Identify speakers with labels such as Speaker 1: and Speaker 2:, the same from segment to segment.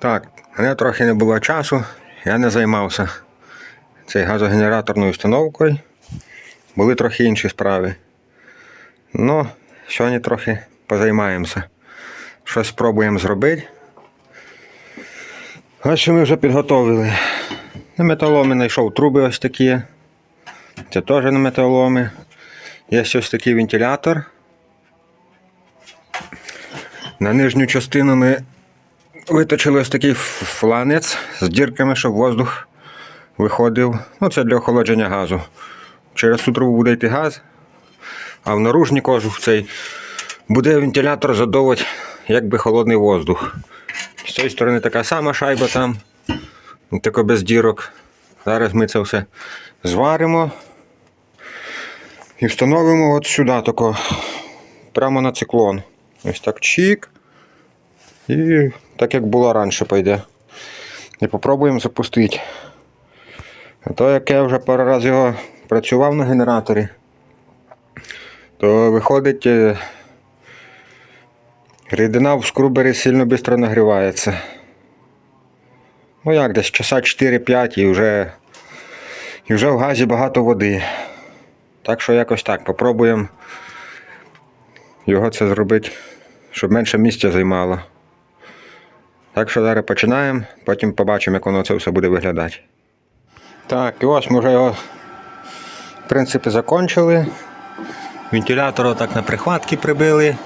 Speaker 1: Так, мене трохи не було часу, я не займався цією газогенераторною установкою. Були трохи інші справи. Ну, сьогодні трохи позаймаємося. Щось спробуємо зробити. Ось що ми вже підготовили. На металомі знайшов труби ось такі. Це теж на металомі. Є ось такий вентилятор. На нижню частину ми виточили ось такий фланець з дірками, щоб воздух виходив. Ну, це для охолодження газу. Через цю трубу буде йти газ, а в наружній кожух цей буде вентилятор задовувати якби холодний воздух. З цієї сторони така сама шайба там, тако без дірок. Зараз ми це все зваримо і встановимо от сюди тако, прямо на циклон. Ось так чик. І так як було раніше пойде. І попробуємо запустити. А то як я вже пару разів його працював на генераторі, то виходить е, рідина в скрубері сильно швидко нагрівається. Ну як десь часа 4-5 і вже, і вже в газі багато води. Так що якось так, попробуємо його це зробити, щоб менше місця займало. Так що зараз починаємо, потім побачимо, як воно це все буде виглядати. Так, і ось ми вже його, в принципі, закончили. Вентилятор отак на прихватки прибили.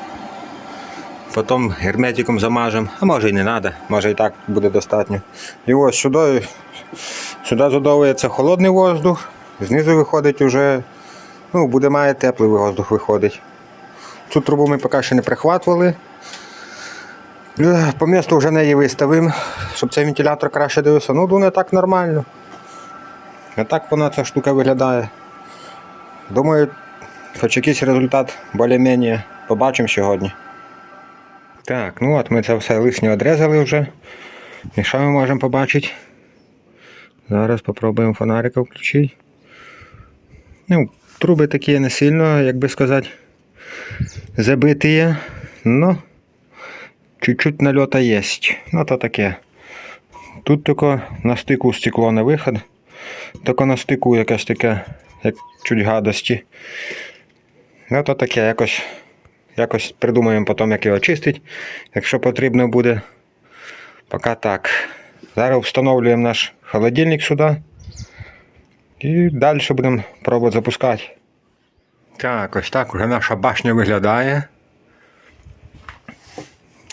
Speaker 1: Потім герметиком замажемо, а може і не треба, може і так буде достатньо. І ось сюди, сюди задовується холодний воздух, знизу виходить вже, ну, буде має теплий воздух виходить. Цю трубу ми поки що не прихватували. По місту вже неї виставимо, щоб цей вентилятор краще дивився. Ну, думаю, так нормально. А так вона ця штука виглядає. Думаю, хоч якийсь результат більш-менш побачимо сьогодні. Так, ну от ми це все лишнє відрізали вже. І що ми можемо побачити? Зараз спробуємо фонарика включити. Ну, труби такі не сильно, як би сказати, забиті. Ну, чуть-чуть нальота є. Ну, то таке. Тут тільки на стику стекло на виход. Тільки на стику якесь таке, як чуть гадості. Ну, то таке, якось, якось придумаємо потім, як його чистити, якщо потрібно буде. Поки так. Зараз встановлюємо наш холодильник сюди. І далі будемо пробувати запускати. Так, ось так вже наша башня виглядає.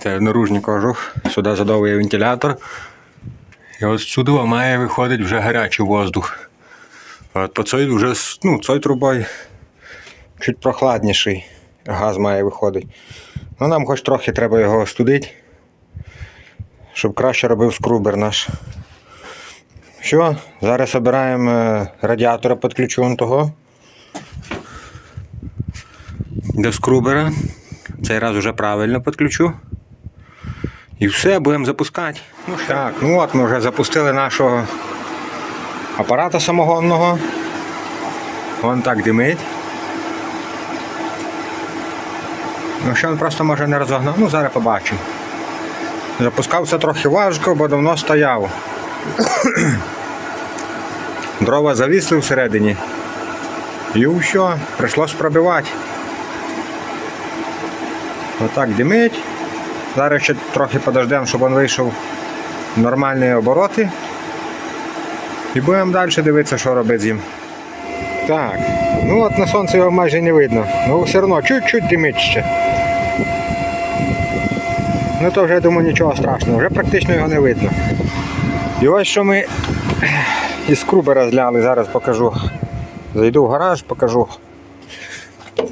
Speaker 1: Це наружний кожух, сюди задовує вентилятор. І ось сюди має виходити вже гарячий воздух. А от по цій вже ну, цією трубою чуть прохладніший газ має виходити. Ну нам хоч трохи треба його остудити, щоб краще робив скрубер наш. Все, зараз обираємо е, радіатора, підключуємо того. До скрубера. Цей раз вже правильно підключу. І все, будемо запускати. Ну, так, ну от ми вже запустили нашого апарата самогонного. Вон так димить. Ну, ще він просто може не розогнав. Ну, зараз побачимо. Запускався трохи важко, бо давно стояв. Дрова завісли всередині. І все, прийшлось пробивати. Отак димить. Зараз ще трохи подождемо, щоб він вийшов в нормальні обороти. І будемо далі дивитися, що робить з ним. Так, ну от на сонці його майже не видно. Ну все одно чуть-чуть димить ще. Ну то вже я думаю нічого страшного, вже практично його не видно. І ось що ми із скрубера зляли, зараз покажу. Зайду в гараж, покажу.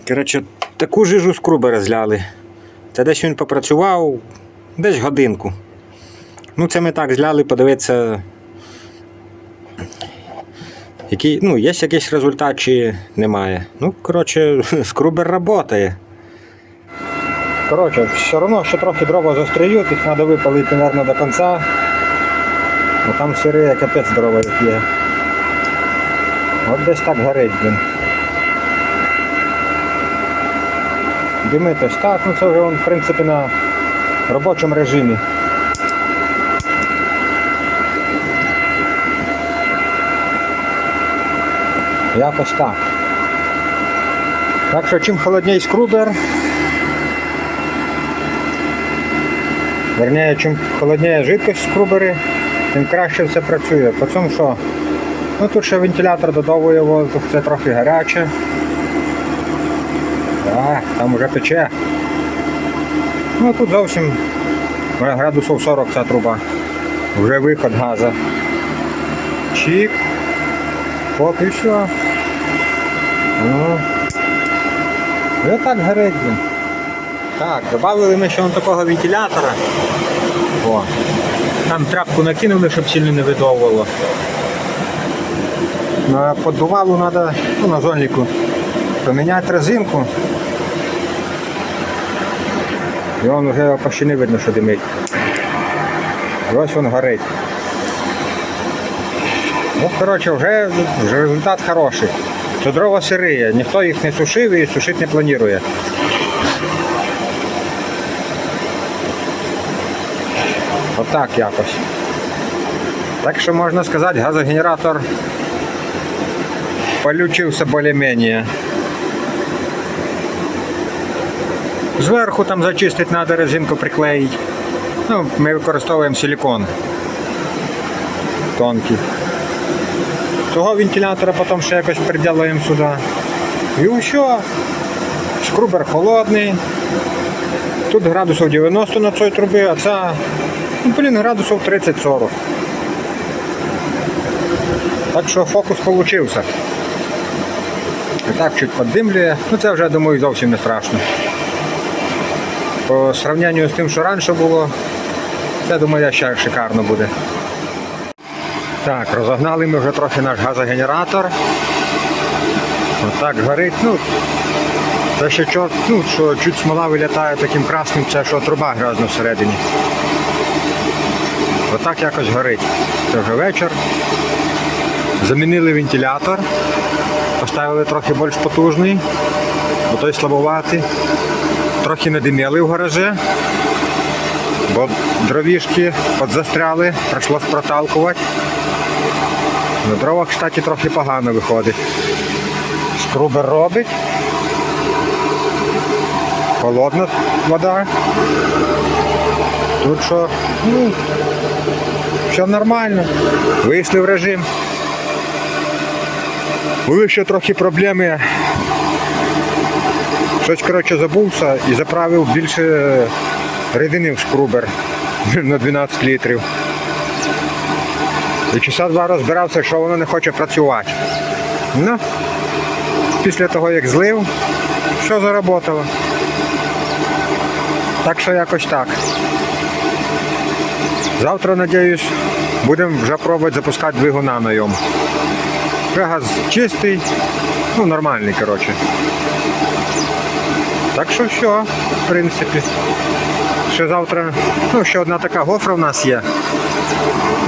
Speaker 1: Коротше, таку жижу скрубера зляли. Це десь він попрацював десь годинку. Ну, це ми так зляли, подивитися. Який, ну, є якийсь результат чи немає. Ну, коротше, скрубер працює. Коротше, все одно ще трохи дрова застріють, їх треба випалити, мабуть, до кінця. Бо там сири капець дрова їх є. От десь так горить, блін. Димити так, ну це вже він в принципі на робочому режимі. Якось так. Так що чим холодній скрубер, верніше, чим холодніє жидкість скрубери, тим краще все працює. По цьому що? Ну тут ще вентилятор додовує воздух, це трохи гаряче. Так, там вже пече. Ну тут зовсім градусів 40 ця труба. Вже виход газу. Чик. І все. Ну. І отак горить. Так, додали ми ще такого вентилятора. О. Там тряпку накинули, щоб сильно не видовувало. На поддувалу треба ну, на зольнику поміняти резинку. І он вже почти не видно, що димить. І ось він горить. Ну, коротше, вже, результат хороший. Це дрова сириє, ніхто їх не сушив і сушити не планує. Отак якось. Так що можна сказати, газогенератор получився більш-менш. Зверху там зачистити треба резинку приклеїти. Ну, ми використовуємо силикон тонкий. Цього вентилятора потім ще якось приділаємо сюди. І все. Скрубер холодний. Тут градусів 90 на цій трубі, а це, ну, блін, градусів 30-40. Так що фокус получився. І так чуть поддимлює. Ну це вже, думаю, зовсім не страшно. По сравненню з тим, що раніше було, я думаю, ще шикарно буде. Так, розогнали ми вже трохи наш газогенератор. Отак горить. Ну, це ще чорт, ну, що чуть смола вилітає таким красним, це що труба грязна всередині. Отак якось горить. Це вже вечір. Замінили вентилятор, поставили трохи більш потужний, бо той слабоватий. Трохи надиміли в гаражі, бо дровішки подзастряли, прийшлось проталкувати. На дрова, кстати, трохи погано виходить. Скрубер робить. Холодна вода. Тут що, ну, все нормально. Вийшли в режим. Були ще трохи проблеми. Щось, коротше, забувся і заправив більше рідини в скрубер на 12 літрів. І часа два розбирався, що воно не хоче працювати. Ну, після того, як злив, все заработало. Так що якось так. Завтра, надіюсь, будемо вже пробувати запускати двигуна на. Вже Газ чистий, ну нормальний, коротше. Так що все, в принципі. Ще завтра, ну, ще одна така гофра в нас є.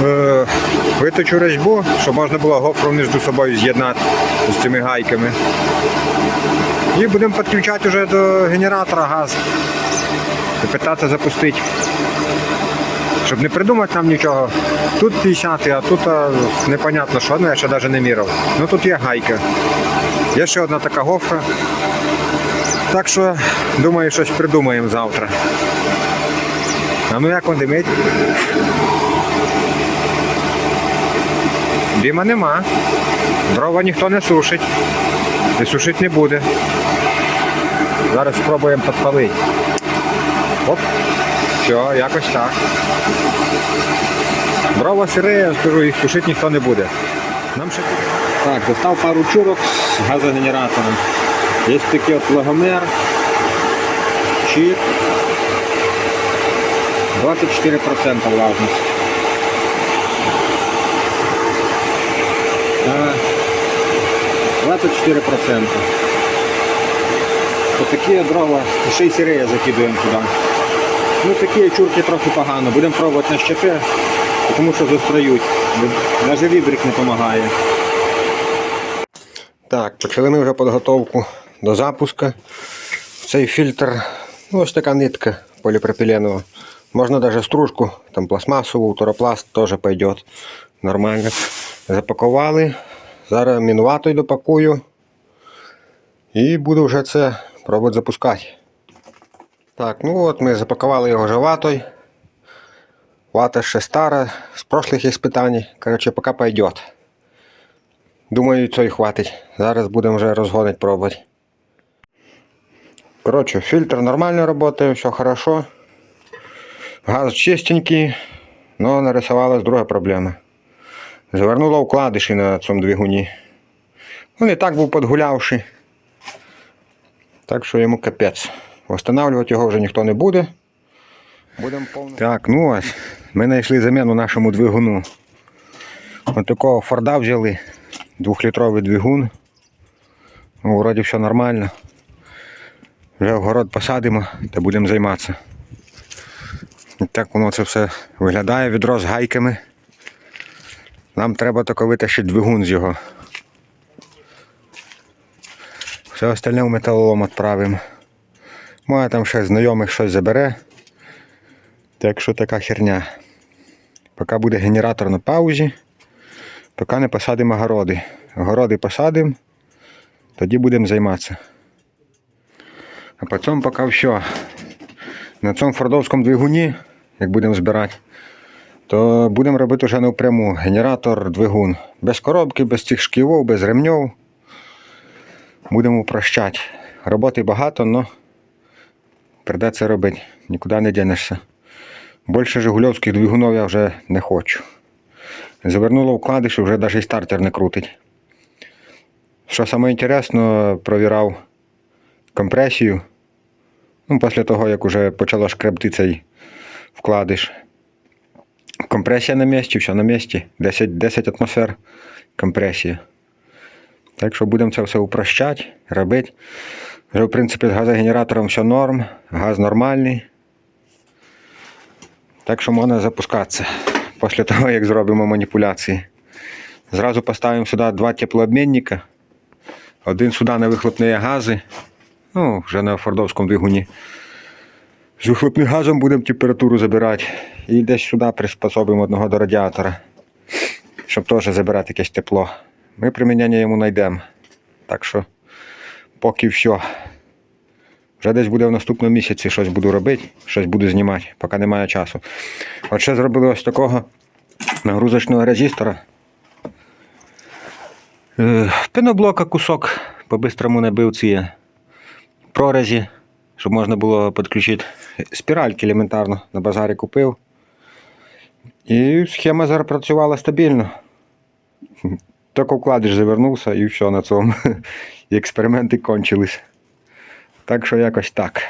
Speaker 1: Е, виточу речбу, щоб можна було гофру між собою з'єднати з цими гайками. І будемо підключати вже до генератора газ. І питати запустити. Щоб не придумати нам нічого. Тут 50, а тут а, непонятно що, ну я ще навіть не міряв. Ну тут є гайка. Є ще одна така гофра. Так що, думаю, щось придумаємо завтра. А ну як він димить? Дима нема. Дрова ніхто не сушить. І сушить не буде. Зараз спробуємо підпалити. Оп. Все, якось так. Дрова сире, я скажу, їх сушити ніхто не буде. Нам ще... Так, достав пару чурок з газогенератором. Є такий от логомер. Чіп. 24% влажність. Е, 24%. Отакі дрова, ще й сирея закидуємо туди. Ну такі чурки трохи погано. Будемо пробувати на щепи, тому що застроють. Навіть вібрик не допомагає. Так, почали ми вже підготовку до запуску. В цей фільтр, ну ось така нитка поліпропіленова. Можна навіть стружку, там пластмасову, торопласт теж пойде. Нормально. Запакували, Зараз мінуватою допакую. І буду вже це пробувати запускати. Так, ну от ми запакували його вже ватою. Вата ще стара, з прошлих іспитань. Коротше, поки пойдет. Думаю, цього хватить. Зараз будемо вже розгонити пробувати. Коротше, фільтр нормально працює, все хорошо. Газ чистенький, але нарисувалась друга проблема. Завернуло вкладиші на цьому двигуні. Він і так був підгулявший. Так що йому капець. Восстанавливати його вже ніхто не буде. Будемо повністю. Так, ну ось. Ми знайшли заміну нашому двигуну. Ось такого Форда взяли. Двохлітровий двигун. Ну, вроді все нормально. Вже в город посадимо та будемо займатися. І так воно це все виглядає, відро з гайками. Нам треба тільки витащити двигун з його. Все остальне в металолом відправимо. Моя там ще знайомих щось забере. Так що така херня. Поки буде генератор на паузі, поки не посадимо огороди. Огороди посадимо, тоді будемо займатися. А по цьому поки все. На цьому фордовському двигуні, як будемо збирати, то будемо робити вже напряму генератор двигун. Без коробки, без цих шківов, без ремнів. Будемо упрощати. Роботи багато, але придеться робити. Нікуди не дінешся. Більше жигульовських двигунів я вже не хочу. Завернуло вкладиш, вже навіть стартер не крутить. Що саме провірав компресію. Ну, після того, як вже почало шкребти цей вкладиш. Компресія на місці, все на місці. 10, 10 атмосфер компресія. Так що будемо це все упрощати, робити. Вже, в принципі, з газогенератором все норм, газ нормальний. Так що можна запускатися після того, як зробимо маніпуляції. Зразу поставимо сюди два теплообмінника. Один сюди на вихлопні гази. Ну, вже на фордовському двигуні. З вихлопним газом будемо температуру забирати. І десь сюди приспособимо одного до радіатора, щоб теж забирати якесь тепло. Ми приміняння йому знайдемо. Так що поки все. Вже десь буде в наступному місяці щось буду робити, щось буду знімати, поки немає часу. От ще зробили ось такого нагрузочного резистора. Е, Пеноблока кусок по-бистрому набив ці прорезі, щоб можна було підключити спіральки елементарно на базарі купив. І схема зараз працювала стабільно. Тільки вкладиш завернувся і все на цьому. Експерименти кончились. Так що якось так.